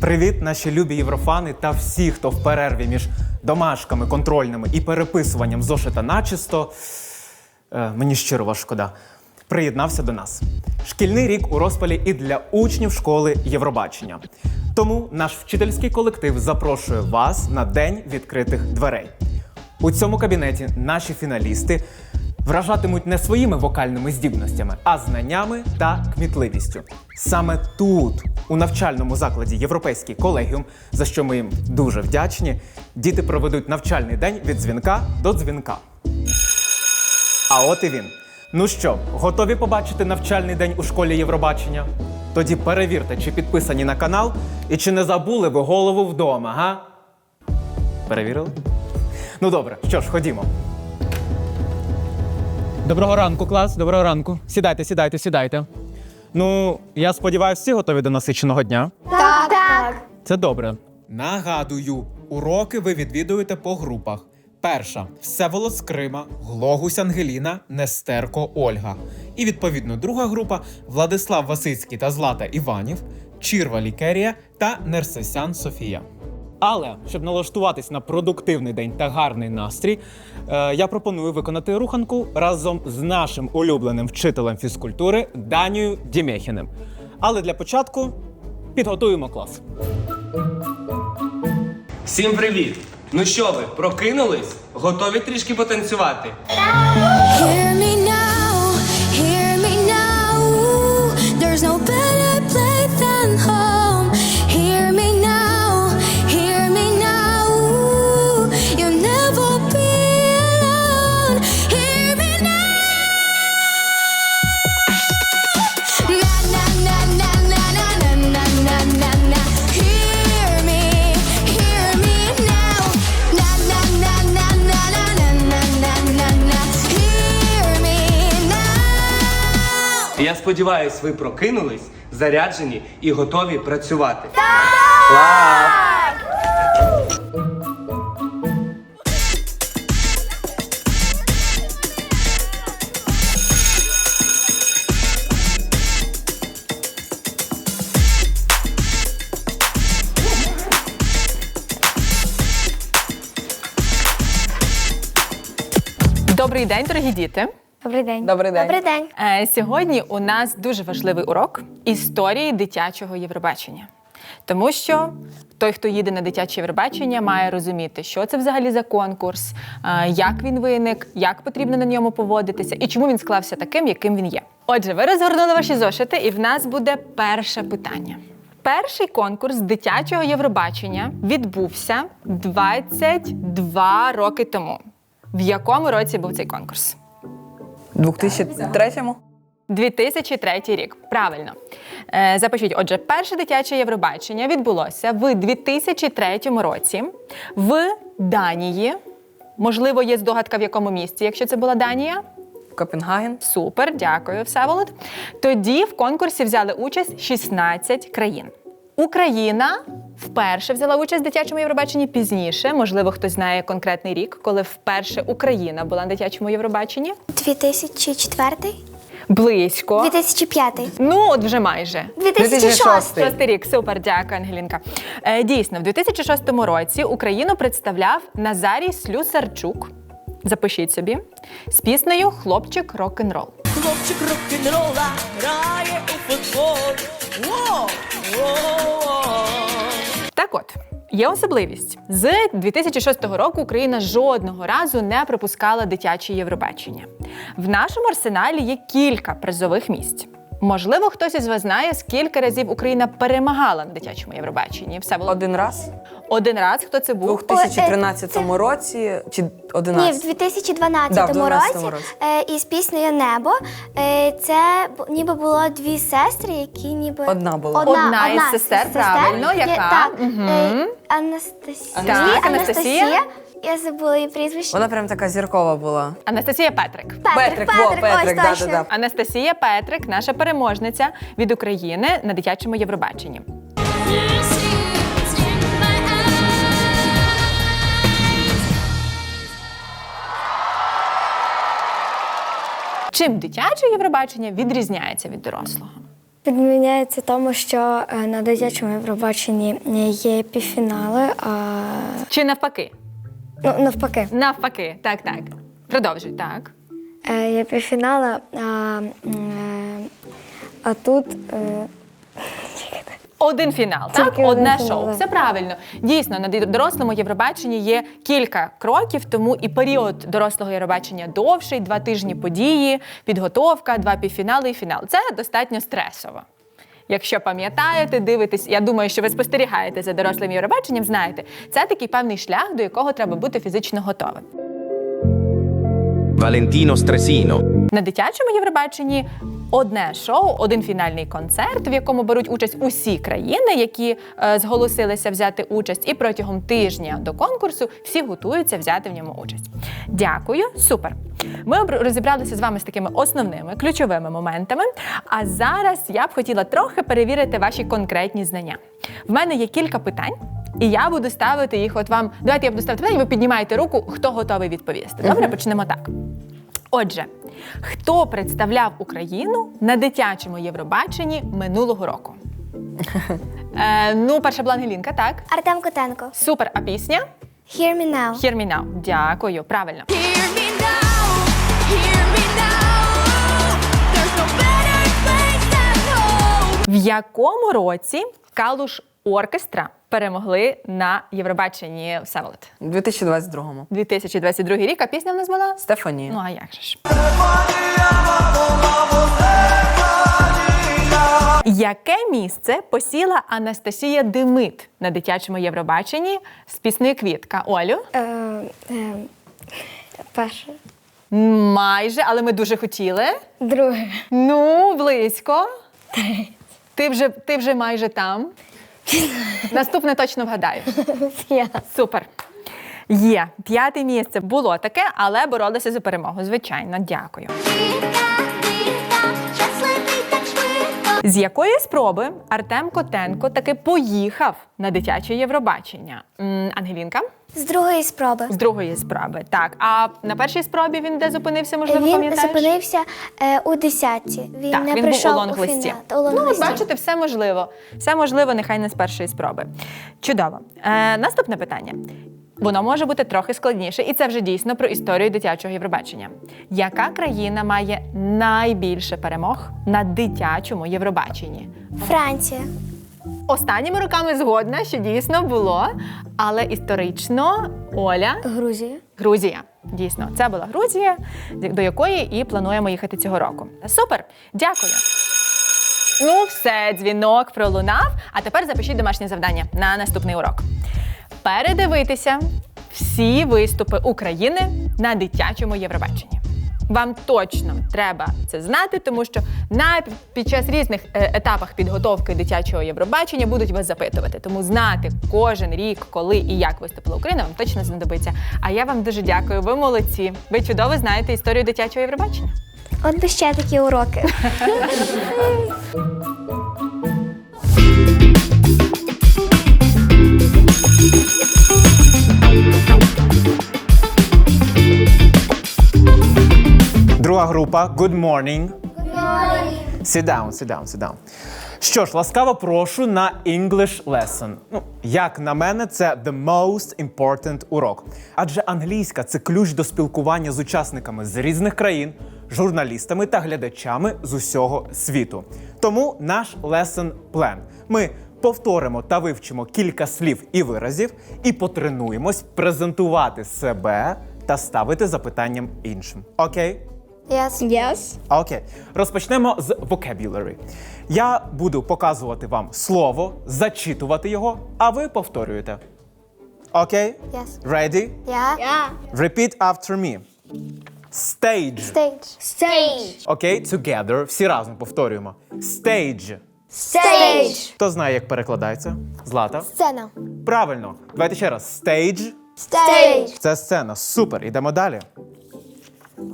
Привіт, наші любі єврофани та всі, хто в перерві між домашками, контрольними і переписуванням зошита начисто. Е, мені щиро шкода. Приєднався до нас. Шкільний рік у розпалі і для учнів школи Євробачення. Тому наш вчительський колектив запрошує вас на день відкритих дверей. У цьому кабінеті наші фіналісти вражатимуть не своїми вокальними здібностями, а знаннями та кмітливістю. Саме тут, у навчальному закладі Європейський колегіум, за що ми їм дуже вдячні, діти проведуть навчальний день від дзвінка до дзвінка. А от і він. Ну що, готові побачити навчальний день у школі Євробачення? Тоді перевірте, чи підписані на канал і чи не забули ви голову вдома, га? Перевірили? Ну добре, що ж, ходімо. Доброго ранку, клас. Доброго ранку. Сідайте, сідайте, сідайте. Ну, я сподіваюся, всі готові до насиченого дня. Так, так. Це добре. Нагадую, уроки ви відвідуєте по групах. Перша Всеволод з Крима, Глогусь Ангеліна, Нестерко Ольга. І відповідно друга група Владислав Васицький та Злата Іванів, Чірва Лікерія та Нерсесян Софія. Але щоб налаштуватись на продуктивний день та гарний настрій, е, я пропоную виконати руханку разом з нашим улюбленим вчителем фізкультури Данією Дімєхіним. Але для початку підготуємо клас. Всім привіт! Ну що ви, прокинулись? Готові трішки потанцювати? Сподіваюсь, ви прокинулись, заряджені і готові працювати. Клас! Добрий день, дорогі діти. Добрий день. Добрий день. Добрий день. Е, Сьогодні у нас дуже важливий урок історії дитячого Євробачення. Тому що той, хто їде на дитяче Євробачення, має розуміти, що це взагалі за конкурс, е, як він виник, як потрібно на ньому поводитися і чому він склався таким, яким він є. Отже, ви розгорнули ваші зошити, і в нас буде перше питання. Перший конкурс дитячого Євробачення відбувся 22 роки тому. В якому році був цей конкурс? 2003-му? 2003 рік. Правильно. Е, запишіть. Отже, перше дитяче Євробачення відбулося в 2003 році в Данії. Можливо, є здогадка, в якому місці, якщо це була Данія. Копенгаген. Супер, дякую, Всеволод. Тоді в конкурсі взяли участь 16 країн. Україна вперше взяла участь в дитячому Євробаченні пізніше. Можливо, хтось знає конкретний рік, коли вперше Україна була на дитячому Євробаченні. 2004? Близько. 2005? Ну, от вже майже. 2006? Шостий рік, супер, дякую, Ангелінка. Е, дійсно, в 2006 році Україну представляв Назарій Слюсарчук. Запишіть собі з піснею Хлопчик рок-н-рол. Хлопчик рок-н-рола грає у футбол. Воу, воу. Так от. Є особливість з 2006 року Україна жодного разу не пропускала дитяче Євробачення. В нашому арсеналі є кілька призових місць. Можливо, хтось із вас знає, скільки разів Україна перемагала на дитячому Євробаченні. Все було Один раз. один раз. Хто це був? У був? 2013 році чи Ні, в 11? 2012 Да, в 12 році, році. е, із піснею Небо. Е, це ніби було дві сестри, які ніби. Одна була. Одна із сестер, правильно, Є- яка? Так, е, Мгм. Анастасія. Так, Анастасія. Я забула її прізвище. Вона прям така зіркова була. Анастасія Петрик. Петрик, Петрик, Петрик, во, Петрик, ось да-да-да. Анастасія Петрик, наша переможниця від України на дитячому Євробаченні. Чим дитяче Євробачення відрізняється від дорослого? Відміняється тому, що е, на дитячому Євробаченні є півфінали, а Чи навпаки? Ну, навпаки. Навпаки, так, так. Продовжуй, так. Е, Є півфінали, а, м, е, а тут е, Один фінал, так? Тільки Одне фінал, шоу. так. Все правильно. Дійсно, на дорослому Євробаченні є кілька кроків, тому і період дорослого Євробачення довший, два тижні події, підготовка, два півфінали і фінал. Це достатньо стресово. Якщо пам'ятаєте, дивитесь, я думаю, що ви спостерігаєте за дорослим Євробаченням, знаєте, це такий певний шлях, до якого треба бути фізично готовим. Valentino Stresino. На дитячому Євробаченні одне шоу, один фінальний концерт, в якому беруть участь усі країни, які е, зголосилися взяти участь, і протягом тижня до конкурсу всі готуються взяти в ньому участь. Дякую, супер. Ми розібралися з вами з такими основними ключовими моментами. А зараз я б хотіла трохи перевірити ваші конкретні знання. В мене є кілька питань. І я буду ставити їх от вам. Давайте я буду ставити питання, ви піднімаєте руку, хто готовий відповісти. Добре, почнемо так. Отже, хто представляв Україну на дитячому Євробаченні минулого року? Е, ну, перша була Ангелінка, так? Артем Котенко. Супер, а пісня? Hear me now. Hear me now. Дякую, правильно. Hear me now, hear me now. There's no better place than home. В якому році Калуш Оркестра перемогли на Євробаченні Всеволод? У 2022-му. 2022 рік, а пісня в нас була? Стефані. Ну, а як же ж? Яке місце посіла Анастасія Демит на дитячому Євробаченні з піснею Квітка? Олю? Е, е, перше. Майже, але ми дуже хотіли. Друге. Ну, близько. Ти вже, ти вже майже там. Наступне точно вгадаю. Супер. Є п'яте місце було таке, але боролися за перемогу. Звичайно, дякую. З якої спроби Артем Котенко таки поїхав на дитяче Євробачення? М, Ангелінка? З другої спроби. З другої спроби. Так. А на першій спробі він де зупинився, можливо, Він пам'ятаєш? зупинився е, у десятці. Він Так, не він прийшов був у у лонглисті. фінал. У Ну, бачите, все можливо. Все можливо, нехай не з першої спроби. Чудово. Е, наступне питання. Воно може бути трохи складніше, і це вже дійсно про історію дитячого Євробачення. Яка країна має найбільше перемог на дитячому Євробаченні? Франція. Останніми роками згодна, що дійсно було, але історично Оля Грузія. Грузія. Дійсно, це була Грузія, до якої і плануємо їхати цього року. Супер, дякую. Ну, все, дзвінок пролунав. А тепер запишіть домашнє завдання на наступний урок. Передивитися всі виступи України на дитячому Євробаченні. Вам точно треба це знати, тому що на під час різних е, етапах підготовки дитячого Євробачення будуть вас запитувати. Тому знати кожен рік, коли і як виступила Україна, вам точно знадобиться. А я вам дуже дякую. Ви молодці. Ви чудово знаєте історію дитячого Євробачення. От би ще такі уроки. група. Good morning. Good morning. Sit down, sit down, sit down. Що ж, ласкаво прошу на English lesson. Ну, як на мене, це the most important урок. Адже англійська це ключ до спілкування з учасниками з різних країн, журналістами та глядачами з усього світу. Тому наш lesson plan. Ми повторимо та вивчимо кілька слів і виразів і потренуємось презентувати себе та ставити запитанням іншим. Окей? Yes. Yes. Окей, розпочнемо з vocabulary. Я буду показувати вам слово, зачитувати його, а ви повторюєте. Окей? Yes. Ready? Yeah. Yeah. Repeat after me. Stage. Stage. Stage. Окей, together. Всі разом повторюємо. Stage. Stage. Хто знає, як перекладається? Злата? Сцена. Правильно. Давайте ще раз. Stage. Stage. Це сцена. Супер. Ідемо далі.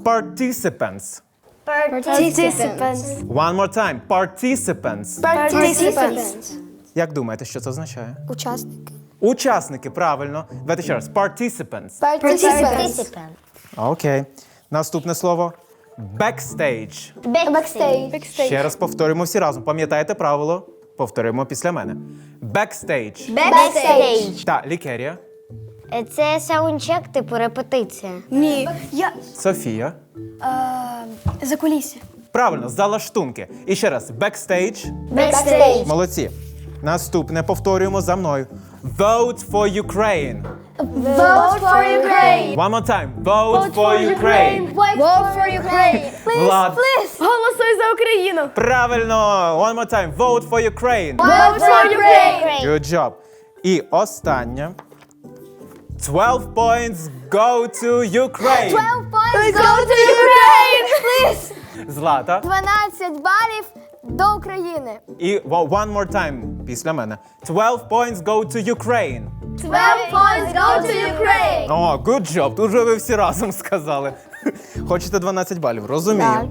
Participants. Participants. One more time. Participants. Participants. Як думаєте, що це означає? Учасники. Учасники, правильно. Давайте ще раз. Participants. Participants. Окей. Наступне слово. Backstage. Бекстейдж. Ще раз повторюємо всі разом. Пам'ятаєте правило? Повторюємо після мене. Backstage. Бекстейдж. Та, лікерія. Це саундчек, типу репетиція. Ні. Я Софія. за кулісся. Правильно, зала штунки. І ще раз, backstage. Бекстейдж. Молодці. Наступне повторюємо за мною. Vote for Ukraine. Vote for Ukraine. One more time. Vote for Ukraine. Vote for Ukraine. Влад. Голосуй за Україну. Правильно. One more time. Vote for Ukraine. Vote for Ukraine. Good job. І останнє. 12 points go to Ukraine. Let's go to Ukraine, please. Злата. 12 балів до України. І well, one more time після мене. 12 points go to Ukraine. 12 points go to Ukraine. О, good job. Тут же ви всі разом сказали. Хочете 12 балів, розумію.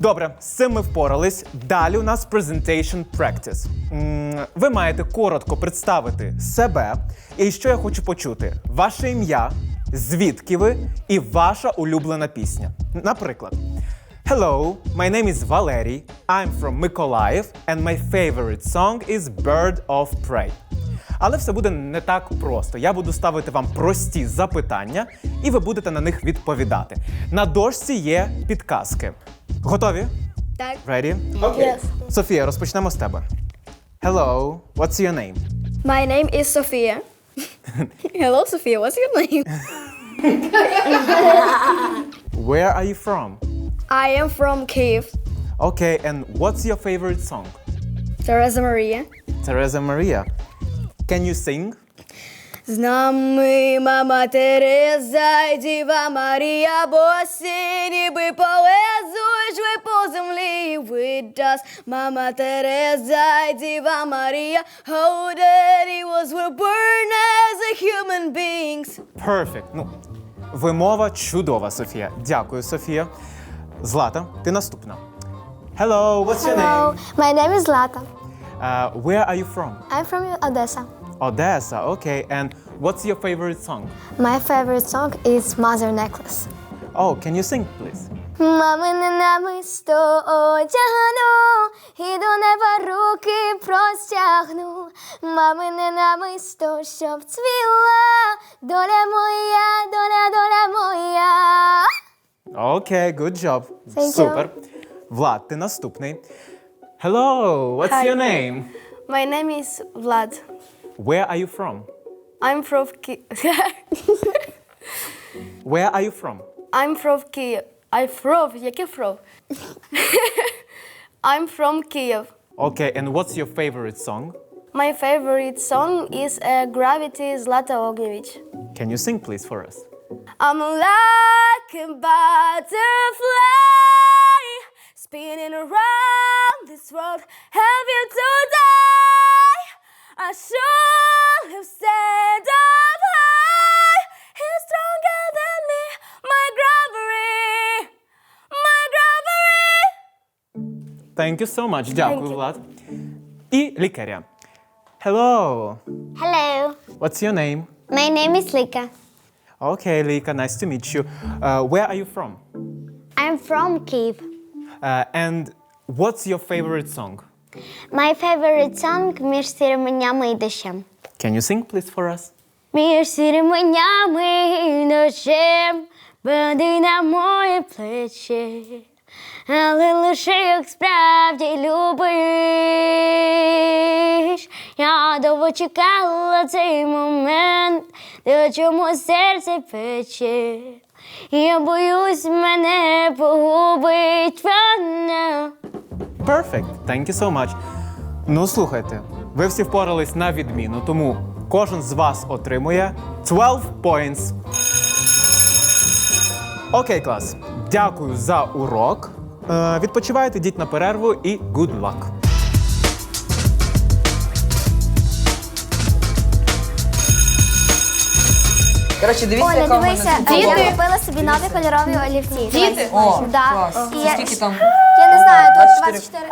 Добре, з цим ми впорались. Далі у нас presentation practice. Ви маєте коротко представити себе. І що я хочу почути? Ваше ім'я, звідки ви і ваша улюблена пісня. Наприклад. Hello, my name is Valery. I'm from Mykolaiv, and my favorite song is Bird of Prey. Але все буде не так просто. Я буду ставити вам прості запитання, і ви будете на них відповідати. На дошці є підказки. Готові? Так. Ready? Окей. Софія, розпочнемо з тебе. Hello, what's your name? My name is Sophia. Hello, Sophia. What's your name? Where are you from? I am from Kiev. Okay, and what's your favorite song? Тереза Марія. Teresa Maria. Can you sing? З нами мама Тереза і Діва Марія, босі ніби полезуть ви по землі with us. Мама Тереза і Діва Марія, how daddy was were born as a human beings. Perfect. Ну, вимова чудова, Софія. Дякую, Софія. Злата, ти наступна. Hello, what's your name? my name is Zlata. Uh, where are you from? I'm from Odessa. Odessa, okay. And what's your favorite song? My favorite song is Mother Necklace. Oh, can you sing, please? Мамине намисто одягну, і до неба руки простягну. Мамине намисто, щоб цвіла, доля моя, доля, доля моя. Okay, good job. Thank you. Супер. Влад, ти наступний. Hello, what's Hi. your name? My name is Vlad. Where are you from? I'm from Ki- Where are you from? I'm from Kiev. I'm from, яке from? I'm from Kiev. Okay, and what's your favorite song? My favorite song is uh, Gravity Zlata Ognjevich. Can you sing, please, for us? I'm like a butterfly spinning around this world. Have you to die? I should have stand up high. He's stronger than me. My gravity, my gravity. Thank you so much. Дякую, Влад. І лікаря. Hello, Hello, what's your name? my name is Lika. Okay, Lika, nice to meet you. Uh, where are you from? I'm from Kiev. Uh, and what's your favorite song? My favorite song між сіременями і дощем. Can you sing, please, for us? Між сіременями і дощем пади на мої плечі, але лише як справді любиш. Я довго чекала цей момент, до чому серце пече. Я боюсь, мене погубить вона. Perfect. Thank you so much. Ну, слухайте, ви всі впорались на відміну, тому кожен з вас отримує 12 points. Окей, клас. Дякую за урок. Е, відпочивайте, йдіть на перерву і good luck. Коротше, дивіться, Оля, яка в мене дивися, тут я купила собі нові кольорові олівці. Діти? О, Да. клас. І Це я- скільки там? Я не знаю, тут 24.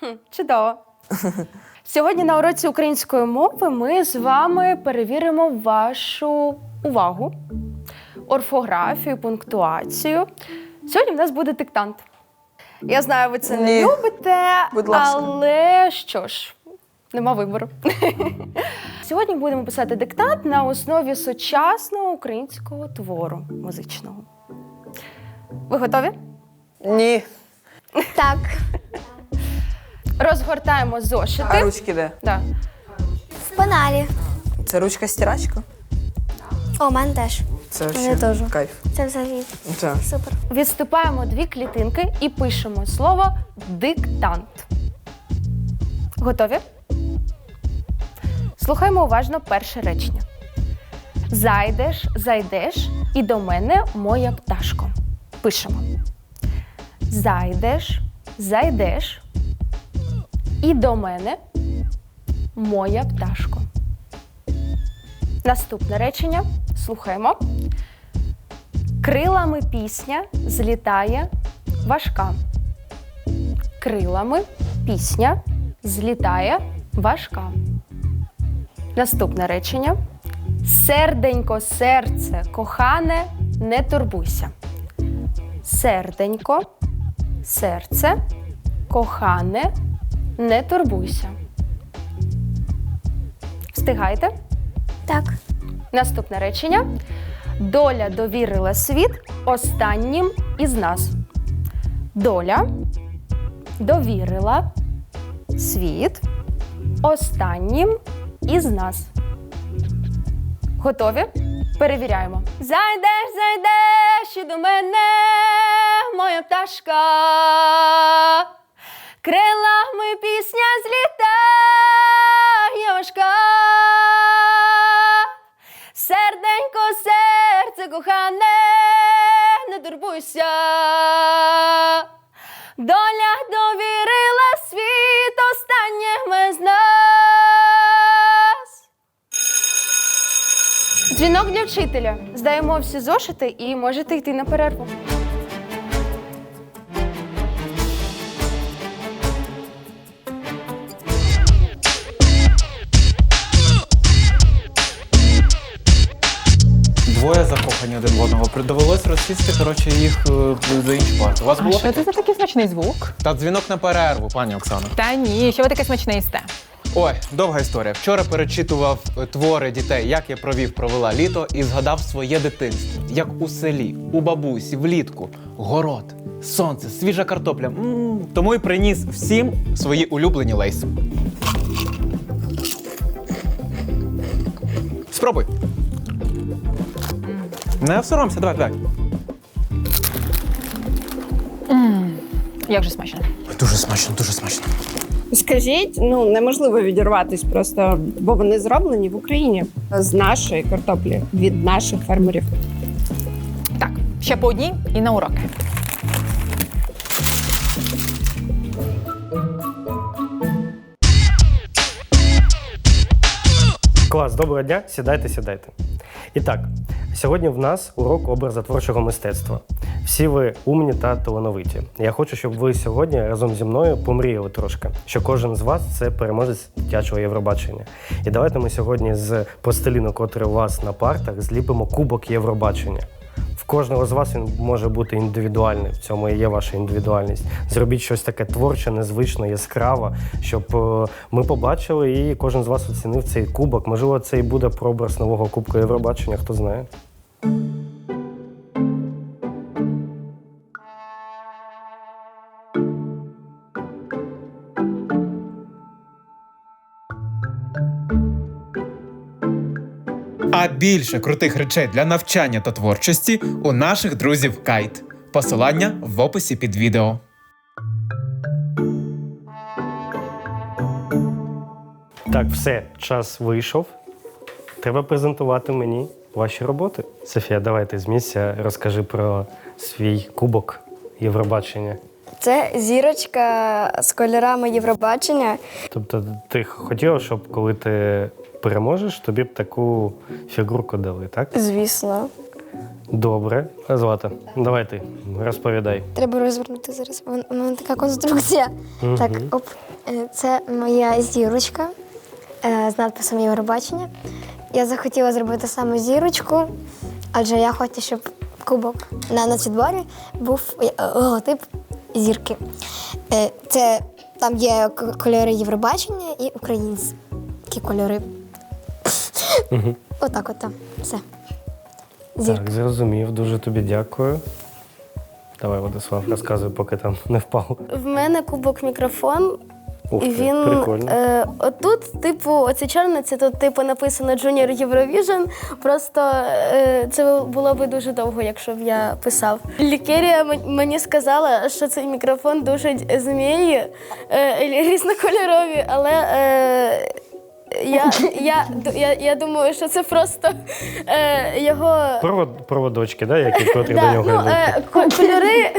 24. Чудово. Сьогодні на уроці української мови ми з вами перевіримо вашу увагу. орфографію, пунктуацію. Сьогодні в нас буде диктант. Я знаю, ви це не Ні. любите, Будь ласка. але що ж, нема вибору. Сьогодні будемо писати диктант на основі сучасного українського твору музичного. Ви готові? Ні. Так. Розгортаємо зошити. А ручки де? Да. В пеналі. Це ручка стирачка? О, мене теж. Це вообще теж. кайф. Це взагалі Це. супер. Відступаємо дві клітинки і пишемо слово диктант. Готові? Слухаємо уважно перше речення. Зайдеш, зайдеш, і до мене моя пташко. Пишемо. Зайдеш, зайдеш, і до мене моя пташко. Наступне речення. Слухаємо. Крилами пісня злітає важка. Крилами пісня злітає важка. Наступне речення. Серденько, серце, кохане, не турбуйся. Серденько, серце, кохане, не турбуйся. Встигайте? Так. Наступне речення. Доля довірила світ останнім із нас. Доля довірила світ останнім із нас. Готові? Перевіряємо. Зайдеш, зайдеш і до мене, моя пташка. Крилами пісня злітає важка. Серденько, серце кохане, не турбуйся. Доля довірила Дзвінок для вчителя. Здаємо всі зошити і можете йти на перерву. Двоє закохані один в одного. Довелось розсісти, коротше, їх е, за інші парти. У вас А було що таке? це за такий смачний звук? Та дзвінок на перерву, пані Оксано. Та ні, що ви таке смачне їсте? Ой, довга історія. Вчора перечитував е, твори дітей, як я провів, провела літо, і згадав своє дитинство. Як у селі, у бабусі, влітку, город, сонце, свіжа картопля. м Тому і приніс всім свої улюблені лейси. Спробуй. Не соромся, давай, давай. Як же смачно. Дуже смачно, дуже смачно. Скажіть, ну неможливо відірватись просто, бо вони зроблені в Україні з нашої картоплі від наших фермерів. Так, ще по одній і на уроки. Клас, доброго дня, сідайте, сідайте. І так, сьогодні в нас урок образотворчого мистецтва. Всі ви умні та талановиті. Я хочу, щоб ви сьогодні разом зі мною помріяли трошки, що кожен з вас це переможець дитячого Євробачення. І давайте ми сьогодні з пластиліну, котрий у вас на партах, зліпимо кубок Євробачення. В кожного з вас він може бути індивідуальний. В цьому і є ваша індивідуальність. Зробіть щось таке творче, незвичне, яскраве, щоб е, ми побачили і кожен з вас оцінив цей кубок. Можливо, це і буде прообраз нового кубка Євробачення, хто знає. Більше крутих речей для навчання та творчості у наших друзів Кайт. Посилання в описі під відео. Так, все, час вийшов. Треба презентувати мені ваші роботи. Софія, давайте з місця розкажи про свій кубок Євробачення. Це зірочка з кольорами Євробачення. Тобто, ти хотіла, щоб коли ти переможеш, тобі б таку фігурку дали, так? Звісно. Добре. Злата, давай ти розповідай. Треба розвернути зараз. Вон- У мене така конструкція. Так, оп. Е, Це моя зірочка е, з надписом Євробачення. Я захотіла зробити саме зірочку, Адже я хочу, щоб кубок на нацвідборі був е, логотип зірки. Е, Це там є кольори Євробачення і українські кольори. Отак от там. Все. Зірка. Так, зрозумів. Дуже тобі дякую. Давай, Владислав, розказуй, поки там не впав. В мене кубок мікрофон. Ух І він прикольно. е, отут, типу, оце чорне, це тут типу написано Junior Eurovision. Просто е, це було б дуже довго, якщо б я писав. Лікерія мені сказала, що цей мікрофон дуже змії е, різнокольорові, але е, я, я, я, я думаю, що це просто е, його. Провод, проводочки, да, які котрі до нього ну, йдуть. е, ко- кольори.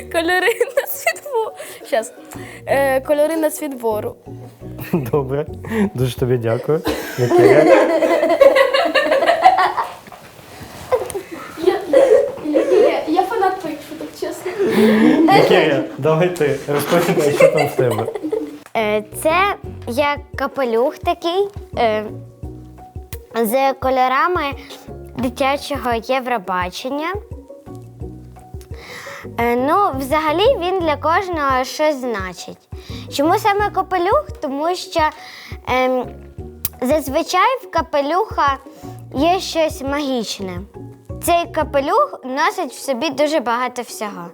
Кольори на світвору. Щас. Е, кольори на світвору. Добре. Дуже тобі дякую. Вікторія. Я фанат твоїх шуток, чесно. Вікторія, давай ти розповідай, що там в тебе. Е, Це як капелюх такий е, з кольорами дитячого Євробачення. Е, Ну, взагалі він для кожного щось значить. Чому саме капелюх? Тому що ем, зазвичай в капелюха є щось магічне. Цей капелюх носить в собі дуже багато всього.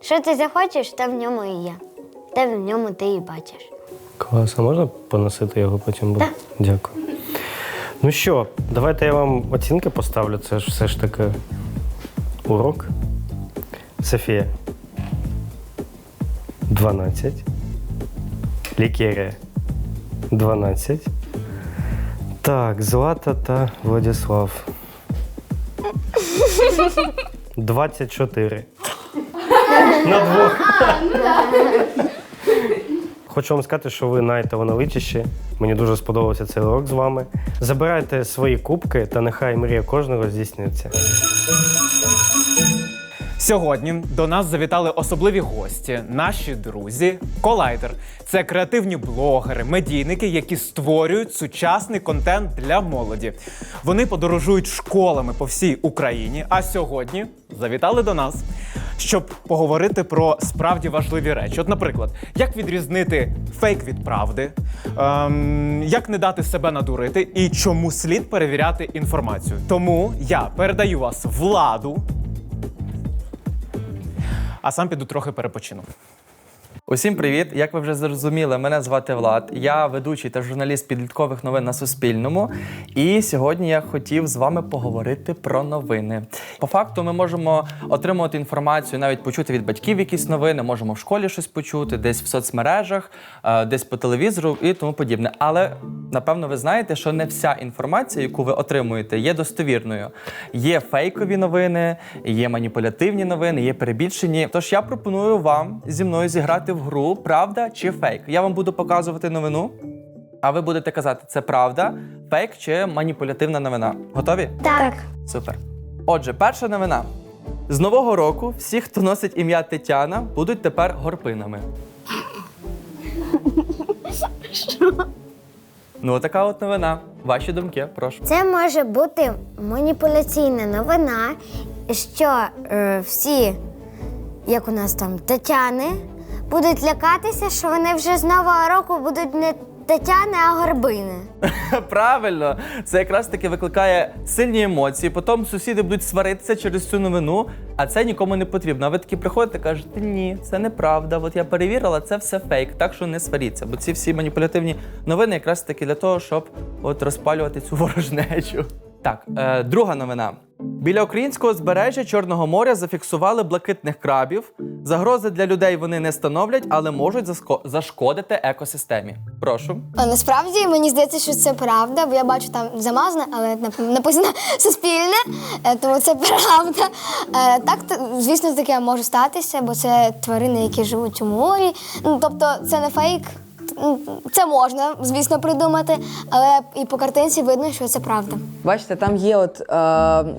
Що ти захочеш, то в ньому і є. Те в ньому ти і бачиш. Клас, а можна поносити його потім буде? Дякую. Ну що, давайте я вам оцінки поставлю. Це ж все ж таки урок. Софія. 12. Лікерія. 12. Так, Злата та Владислав. 24. На двох. Хочу вам сказати, що ви найталановитіші. Мені дуже сподобався цей урок з вами. Забирайте свої кубки, та нехай мрія кожного здійсниться. Сьогодні до нас завітали особливі гості, наші друзі. Колайдер це креативні блогери, медійники, які створюють сучасний контент для молоді. Вони подорожують школами по всій Україні. А сьогодні завітали до нас, щоб поговорити про справді важливі речі. От, наприклад, як відрізнити фейк від правди, ем, як не дати себе надурити і чому слід перевіряти інформацію. Тому я передаю вас владу а сам піду трохи перепочину. Усім привіт! Як ви вже зрозуміли, мене звати Влад. Я ведучий та журналіст підліткових новин на Суспільному. І сьогодні я хотів з вами поговорити про новини. По факту, ми можемо отримувати інформацію, навіть почути від батьків якісь новини, можемо в школі щось почути, десь в соцмережах, е, десь по телевізору і тому подібне. Але напевно ви знаєте, що не вся інформація, яку ви отримуєте, є достовірною. Є фейкові новини, є маніпулятивні новини, є перебільшені. Тож я пропоную вам зі мною зіграти в гру Правда чи фейк. Я вам буду показувати новину, а ви будете казати, це правда, фейк чи маніпулятивна новина. Готові? Так. Супер. Отже, перша новина. З нового року всі, хто носить ім'я Тетяна, будуть тепер горпинами. Ну, така от новина. Ваші думки, прошу. Це може бути маніпуляційна новина, що е, всі, як у нас там Тетяни, будуть лякатися, що вони вже з нового року будуть не Тетяни, а горбини. Правильно, це якраз таки викликає сильні емоції. Потім сусіди будуть сваритися через цю новину, а це нікому не потрібно. А ви такі приходите і кажете, ні, це неправда. От я перевірила, це все фейк, так що не сваріться. Бо ці всі маніпулятивні новини якраз таки для того, щоб от розпалювати цю ворожнечу. Так, е, друга новина. Біля українського збережжя Чорного моря зафіксували блакитних крабів. Загрози для людей вони не становлять, але можуть зашкодити екосистемі. Прошу. А насправді мені здається, що це правда, бо я бачу там замазане, але написано суспільне, е, тому це правда. Е, Так, звісно, таке може статися, бо це тварини, які живуть у морі. Ну, тобто, це не фейк. Це можна, звісно, придумати, але і по картинці видно, що це правда. Бачите, там є от е,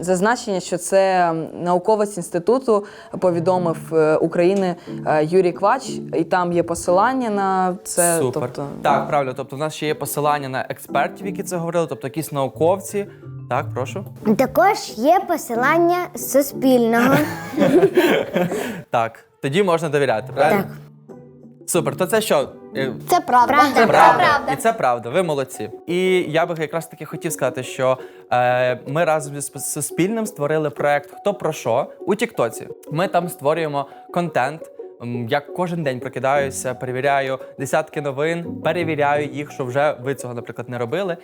зазначення, що це науковець інституту повідомив е, України е, Юрій Квач, і там є посилання на це. Супер. Тобто, Так, правильно. Тобто, в нас ще є посилання на експертів, які це говорили, тобто якісь науковці. Так, прошу. Також є посилання з Суспільного. Так, тоді можна довіряти, правильно? Так. Супер, то це що? Е, Це правда. Правда. Правда. І це правда, ви молодці. І я би якраз таки хотів сказати, що е, ми разом з Суспільним створили проект Хто про що у Тіктоці. Ми там створюємо контент. Я кожен день прокидаюся, перевіряю десятки новин, перевіряю їх, що вже ви цього, наприклад, не робили.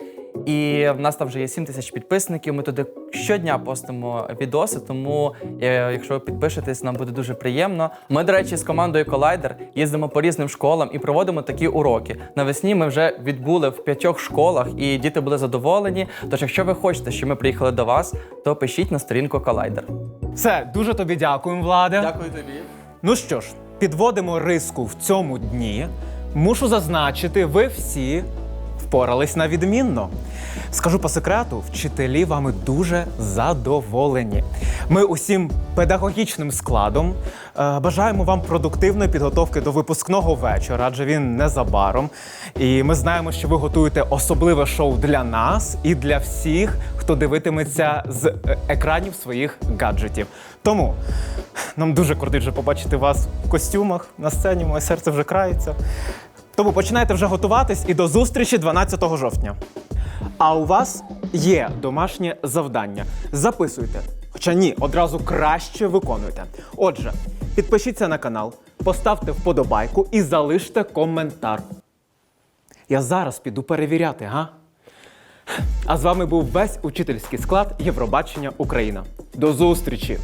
І в нас там вже є 7 тисяч підписників. Ми туди щодня постимо відоси. Тому, е, якщо ви підпишетесь, нам буде дуже приємно. Ми, до речі, з командою Collider їздимо по різним школам і проводимо такі уроки. Навесні ми вже відбули в п'ятьох школах, і діти були задоволені. Тож, якщо ви хочете, щоб ми приїхали до вас, то пишіть на сторінку Collider. Все, дуже тобі дякуємо, Владе. Дякую тобі. Ну що ж, підводимо риску в цьому дні. Мушу зазначити, ви всі впорались на відмінно. Скажу по секрету, вчителі вами дуже задоволені. Ми усім педагогічним складом е, бажаємо вам продуктивної підготовки до випускного вечора, адже він незабаром. І ми знаємо, що ви готуєте особливе шоу для нас і для всіх, хто дивитиметься з е, екранів своїх гаджетів. Тому нам дуже кортить вже побачити вас в костюмах на сцені. Моє серце вже крається. Тому починайте вже готуватись і до зустрічі 12 жовтня. А у вас є домашнє завдання. Записуйте. Хоча ні, одразу краще виконуйте. Отже, підпишіться на канал, поставте вподобайку і залиште коментар. Я зараз піду перевіряти, га? А з вами був весь учительський склад Євробачення Україна. До зустрічі!